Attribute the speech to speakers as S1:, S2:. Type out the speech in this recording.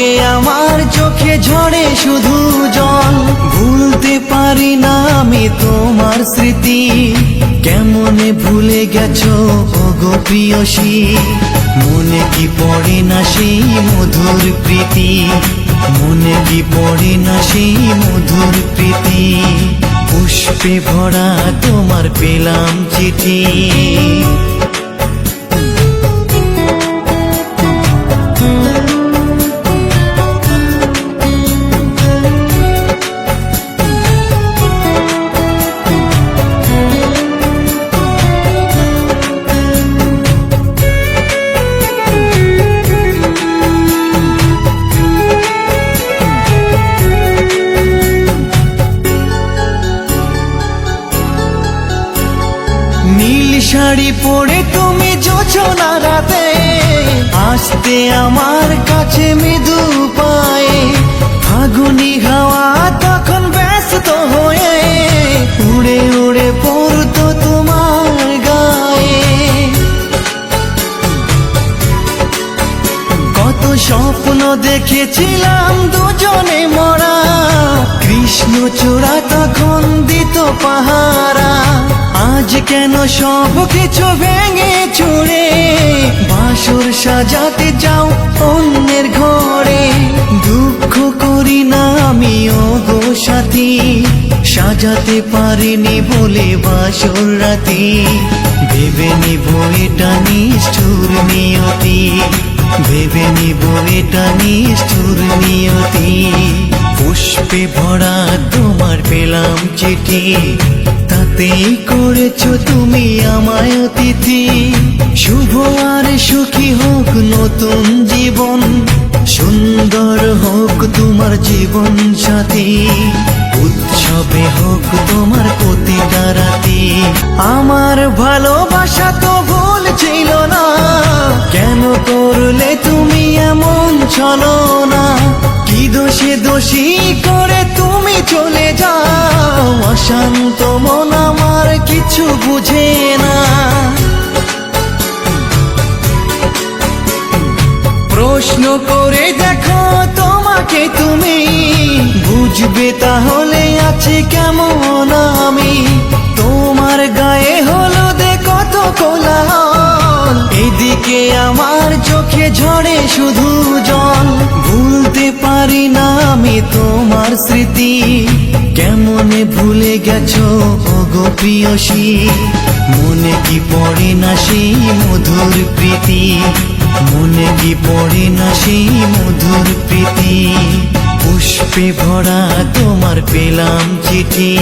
S1: এদিকে আমার চোখে ঝরে শুধু জল। ভুলতে পারি না আমি তোমার স্মৃতি। কেমনে ভুলে গেছো গো প্রিয়সী? মনে কি পড়ে না সেই মধুর প্রীতি? মনে কি পড়ে না সেই মধুর প্রীতি? পুষ্পে ভরা তোমার পেলাম চিঠি। শাড়ি পরে তুমি যোচনা রাতে আসতে আমার কাছে মৃদু পায়ে ফাগুনি হাওয়া তখন স্বপ্ন দেখেছিলাম দুজনে মরা। কৃষ্ণ চূড়া তখন দিত পাহারা। আজ কেন সব কিছু ভেঙে চুড়ে? বাসর সাজাতে যাও অন্যের ঘরে। দুঃখ করি না আমি ও গো সাথী। সাজাতে পারিনি বলে বাসর রাতি। ভেবে নিব এটা নিষ্ঠুর নিয়তি পুষ্পে ভরা তোমার পেলাম চিঠি। তাতেই করেছ তুমি আমায় অতিথি। শুভ আর সুখী হোক নতুন জীবন, সুন্দর হোক তোমার জীবন সাথী। উৎসবে হোক তোমার প্রতিটা রাতি। আমার ভালোবাসা তো ভুল ছিল না। কেন করলে তুমি এমন চলো না কি দোষে দোষী যাও অশান্ত মন আমার কিছু বুঝে না। প্রশ্ন করে দেখো তোমাকে তুমি, বুঝবে তাহলে আছে কেমন আমি? তোমার গায়ে হলুদে কত কোলাহল, এদিকে আমার চোখে ঝরে শুধু জল। ভুলতে পারি না আমি তোমার স্মৃতি। কেমনে ভুলে গেছো গো প্রিয়সী? মনে কি পড়ে না সেই মধুর প্রীতি? মনে কি পড়ে না সেই মধুর প্রীতি? পুষ্পে ভরা তোমার পেলাম চিঠি।